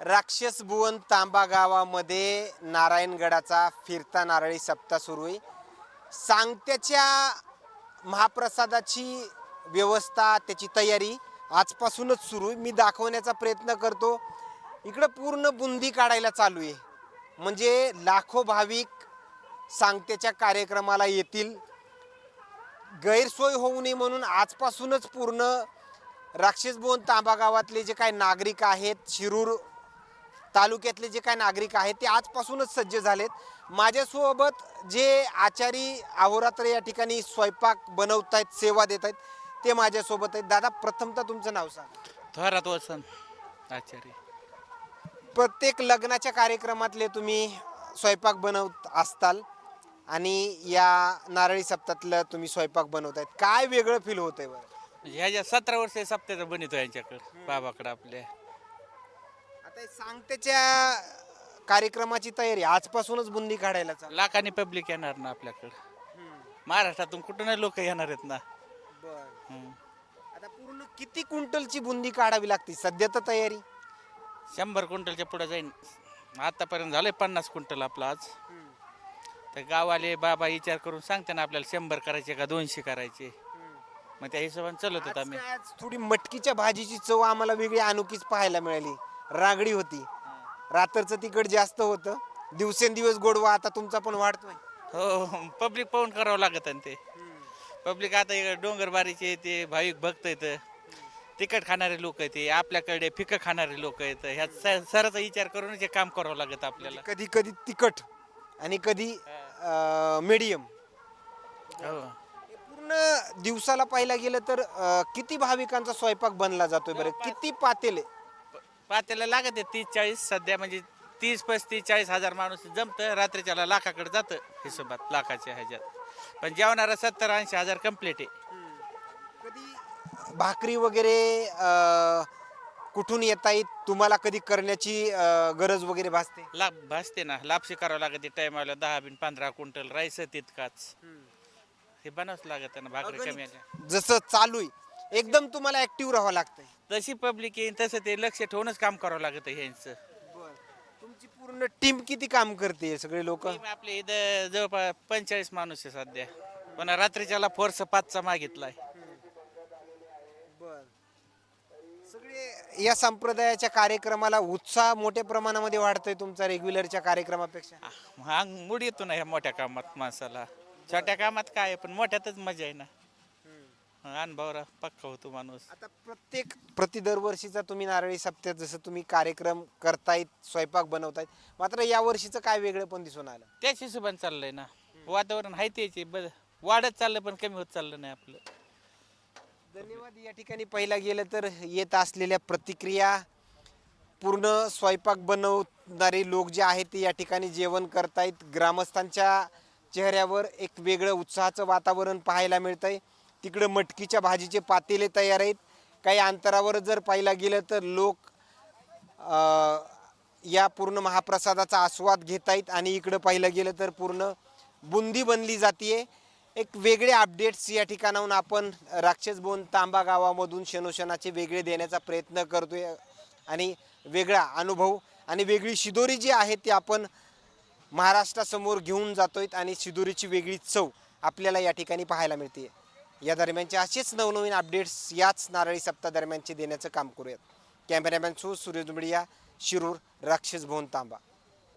राक्षस भुवन तांबा गावामध्ये नारायणगडाचा फिरता नारळी सप्ताह सुरू आहे. सांगत्याच्या महाप्रसादाची व्यवस्था त्याची तयारी आजपासूनच सुरू आहे. मी दाखवण्याचा प्रयत्न करतो. इकडं पूर्ण बुंदी काढायला चालू आहे. म्हणजे लाखो भाविक सांगत्याच्या कार्यक्रमाला येतील. गैरसोय होऊ नये म्हणून आजपासूनच पूर्ण राक्षसभुवन तांबा गावातले जे काही नागरिक आहेत शिरूर तालुक्यातले जे काही नागरिक आहेत ते आजपासूनच सज्ज झालेत. माझ्यासोबत जे आचारी अहोरात्र या ठिकाणी स्वयंपाक बनवत आहेत सेवा देत आहेत ते माझ्यासोबत आहेत. दादा प्रथमतः तुमचं नाव सांगा. थोरात वसन आचार्य प्रत्येक लग्नाच्या कार्यक्रमातले तुम्ही स्वयंपाक बनवत असताल आणि या नारळी सप्तातलं तुम्ही स्वयंपाक बनवतायत. काय वेगळं फील होतंय बरं? म्हणजे ह्या ज्या सतरा वर्ष सप्त्याचा बनितो यांच्याकडं बाबाकडं आपल्या. आता सांगतेच्या कार्यक्रमाची तयारी आजपासूनच बुंदी काढायला चालू. लाखांनी पब्लिक येणार ना आपल्याकडं. महाराष्ट्रातून कुठून लोक येणार आहेत ना? बरं. हम्म. आता पूर्ण किती क्विंटलची बुंदी काढावी लागते? सध्या तर तयारी. शंभर क्विंटलच्या पुढे जाईन. आतापर्यंत झालंय पन्नास क्विंटल आपलं आज. तर गावाले बाबा विचार करून सांगते ना आपल्याला शंभर करायचे का दोनशे करायचे? मग त्या हिशोबाने चालत होत आज आम्ही. काय आज थोडी मटकीच्या भाजीची चव आम्हाला वेगळी अनोखीच पाहायला मिळाली. रागडी होती. रात्रचं तिकट जास्त होतं. दिवसेंदिवस गोडवा आता तुमचा पण वाढतोय. हो पब्लिक पाहून करावं लागत आणि ते. पब्लिक आता इकडे डोंगरबारीचे ते भाविक भक्त आहेत. तिखट खाणारे लोक आहेत आपल्याकडे फिकं खाणारे लोक आहेत. ह्या स- सराचा विचार करूनच हे काम करावं लागत आपल्याला. कधी कधी तिखट आणि कधी मीडियम हो पूर्ण दिवसाला पाहायला गेलं तर अं, किती भाविकांचा स्वयंपाक बनला जातोय बरं? किती पातेले? पात्याला लागत आहे तीस चाळीस. सध्या म्हणजे तीस पस्तीस चाळीस हजार माणूस जमतं. रात्रीच्याला लाखाकडे जातं हिशोबात लाखाच्या ह्याच्यात. पण जेवणारा सत्तर ऐंशी हजार कंप्लीट आहे. कधी भाकरी वगैरे अं, कुठून येत आहेत? तुम्हाला कधी करण्याची अं, गरज वगैरे भासते? लाभ भासते ना. लापशी करावं लागते टायमाला दहा बिन पंधरा क्विंटल राईस तितकाच हे बनवच लागत ना भाकरी कमी आल्या जसं चालू आहे एकदम तुम्हाला ऍक्टिव्ह राहावं लागतंय. तशी पब्लिक येईन तसं ते लक्ष ठेवूनच काम करावं लागत ह्यांचं तुमची पूर्ण टीम किती काम करते सगळे लोक? टीम आपल्या इथं जवळपास पंचेचाळीस माणूस आहे सध्या. पण रात्रीच्याला फोर्स पाचचा मागितलाय. सगळे या संप्रदायाच्या कार्यक्रमाला उत्साह मोठ्या प्रमाणामध्ये वाढतोय तुमचा रेग्युलरच्या कार्यक्रमापेक्षा. अंग मूड येतो ना ह्या मोठ्या कामात माणसाला. छोट्या कामात काय आहे, पण मोठ्यातच मजा आहे ना. अनुभव पक्का होतो माणूस. आता प्रत्येक प्रति दरवर्षीचा तुम्ही नारळी सप्त्यात जसं तुम्ही कार्यक्रम करतायत स्वयंपाक बनवतायत मात्र या वर्षीचं काय वेगळं पण दिसून आलं? त्याच हिशोबाने चाललंय ना. वातावरण आहे त्याचे ब वाढत चाललं पण कमी होत चाललं नाही आपलं. धन्यवाद. या ठिकाणी पहिला गेलं तर येत असलेल्या प्रतिक्रिया पूर्ण स्वयंपाक बनवणारे लोक जे आहेत ते या ठिकाणी जेवण करतायत. ग्रामस्थांच्या चेहऱ्यावर एक वेगळं उत्साहाचं वातावरण पाहायला मिळतंय. तिकडं मटकीच्या भाजीचे पातेले तयार आहेत. काही अंतरावर जर पाहिला गेलं तर लोक या पूर्ण महाप्रसादाचा आस्वाद घेत आहेत आणि इकडं पाहिलं गेलं तर पूर्ण बुंदी बनली जाते एक वेगळे अपडेट्स या ठिकाणाहून आपण राक्षस बोन तांबा गावामधून शनोशनाचे वेगळे देण्याचा प्रयत्न करतोय आणि वेगळा अनुभव आणि वेगळी शिदोरी जी आहे ती आपण महाराष्ट्रासमोर घेऊन जातोय आणि शिदोरीची वेगळी चव आपल्याला या ठिकाणी पाहायला मिळते या दरम्यानचे असेच नवनवीन अपडेट्स याच नारळी सप्ताह दरम्यानचे देण्याचं काम करूयात. कॅमेरामॅन सु सूर्य दुमडिया शिरूर राक्षस भवन तांबा.